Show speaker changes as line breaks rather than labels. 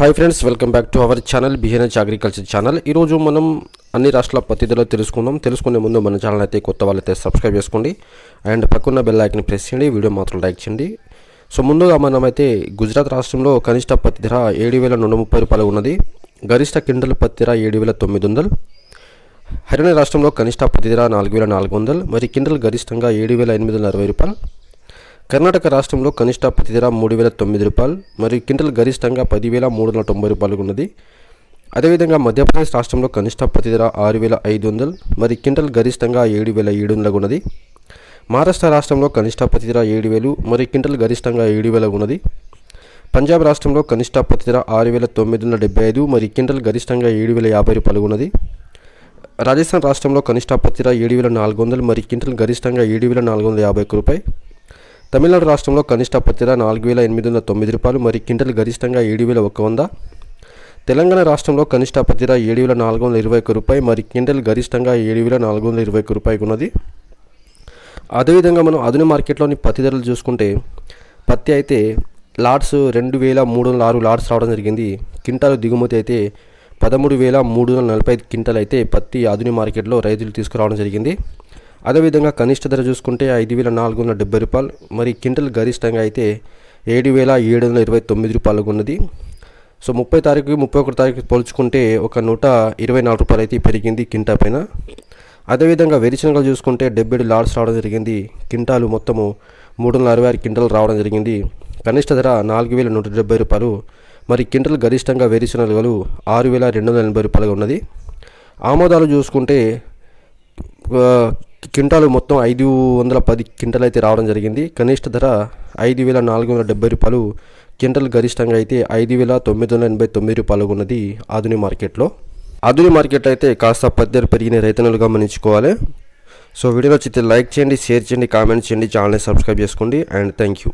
Hi friends welcome back to our channel బిహెన్హెచ్ agriculture channel ఈరోజు మనం అన్ని రాష్ట్రాల పత్తి తెలుసుకుందాం. తెలుసుకునే ముందు మన ఛానల్ అయితే కొత్త వాళ్ళైతే సబ్స్క్రైబ్ చేసుకోండి. అండ్ పక్కన బెల్ ఐకన్ ప్రెస్ చేయండి. వీడియో మాత్రం లైక్ చేయండి. సో ముందుగా మనమైతే గుజరాత్ రాష్ట్రంలో కనిష్ట పత్తి ధర ఏడు వేల నూట ముప్పై రూపాయలు ఉన్నది. గరిష్ట కిండల్ పత్తి ధర ఏడు వేల తొమ్మిది వందలు. హర్యానా రాష్ట్రంలో కనిష్ట పత్తి ధర నాలుగు వేల నాలుగు వందలు. మరి కిండల్ గరిష్టంగా ఏడు వేల ఎనిమిది వందల అరవై రూపాయలు. కర్ణాటక రాష్ట్రంలో కనిష్ట ప్రతి ధర మూడు వేల తొమ్మిది రూపాయలు మరియు క్వింటల్ గరిష్టంగా పదివేల మూడు వందల తొంభై రూపాయలు ఉన్నది. అదేవిధంగా మధ్యప్రదేశ్ రాష్ట్రంలో కనిష్ట ప్రతి ధర ఆరు వేల ఐదు వందలు మరి క్వింటల్ గరిష్టంగా ఏడు వేల ఏడు వందలకు ఉన్నది. మహారాష్ట్ర రాష్ట్రంలో కనిష్ట ప్రతి ధర ఏడు వేలు మరి క్వింటల్ గరిష్టంగా ఏడు వేల ఉన్నది. పంజాబ్ రాష్ట్రంలో కనిష్ట ప్రతి ధర ఆరు వేల తొమ్మిది వందల డెబ్బై ఐదు మరి క్వింటల్ గరిష్టంగా ఏడు వేల యాభై రూపాయలు ఉన్నది. రాజస్థాన్ రాష్ట్రంలో కనిష్ట ప్రతి ధర ఏడు వేల నాలుగు వందలు మరి క్వింటల్ గరిష్టంగా ఏడు వేల నాలుగు వందల యాభై ఒక్క రూపాయి. తమిళనాడు రాష్ట్రంలో కనిష్ట పత్తిర నాలుగు వేల ఎనిమిది వందల తొమ్మిది రూపాయలు మరి క్వింటల్ గరిష్టంగా ఏడు వేల ఒక వంద. తెలంగాణ రాష్ట్రంలో కనిష్ట పత్తిర ఏడు వేల నాలుగు వందల ఇరవై ఒక్క రూపాయి మరి క్వింటల్ గరిష్టంగా ఏడు వేల నాలుగు వందల ఇరవై ఒక్క రూపాయికి ఉన్నది. అదేవిధంగా మనం అదున మార్కెట్లోని పత్తి ధరలు చూసుకుంటే పత్తి అయితే లాట్స్ రెండు వేల మూడు వందల ఆరు లాట్స్ రావడం జరిగింది. క్వింటాలు దిగుమతి అయితే పదమూడు వేల మూడు వందల నలభై ఐదు క్వింటాల్ అయితే పత్తి ఆధునిక మార్కెట్లో రైతులు తీసుకురావడం జరిగింది. అదేవిధంగా కనిష్ట ధర చూసుకుంటే ఐదు వేల నాలుగు వందల డెబ్బై రూపాయలు మరి క్వింటల్ గరిష్టంగా అయితే ఏడు వేల ఏడు వందల ఇరవై తొమ్మిది రూపాయలుగా ఉన్నది. సో ముప్పై తారీఖు ముప్పై ఒకటి తారీఖు పోల్చుకుంటే ఒక నూట ఇరవై నాలుగు రూపాయలు అయితే పెరిగింది కింటా పైన. అదేవిధంగా వేరుశనగలు చూసుకుంటే డెబ్బై ఏడు లాడ్స్ రావడం జరిగింది. కింటాలు మొత్తము మూడు వందల అరవై ఆరు కింటాలు రావడం జరిగింది. కనిష్ట ధర నాలుగు వేల నూట డెబ్బై రూపాయలు మరి క్వింటల్ గరిష్టంగా వేరుశనగలు ఆరు వేల రెండు వందల ఎనభై రూపాయలుగా ఉన్నది. ఆమోదాలు చూసుకుంటే క్వింటాలు మొత్తం ఐదు వందల పది క్వింటల్ అయితే రావడం జరిగింది. కనిష్ట ధర ఐదు వేల నాలుగు వందల డెబ్బై రూపాయలు. క్వింటల్ గరిష్టంగా అయితే ఐదు వేల తొమ్మిది వందల ఎనభై తొమ్మిది రూపాయలు ఉన్నది ఆధుని మార్కెట్లో. ఆధుని మార్కెట్ అయితే కాస్త పద్దెలు పెరిగిన రైతన్నులు గమనించుకోవాలి. సో వీడియో నచ్చితే లైక్ చేయండి షేర్ చేయండి కామెంట్ చేయండి ఛానల్ని సబ్స్క్రైబ్ చేసుకోండి అండ్ థ్యాంక్ యూ.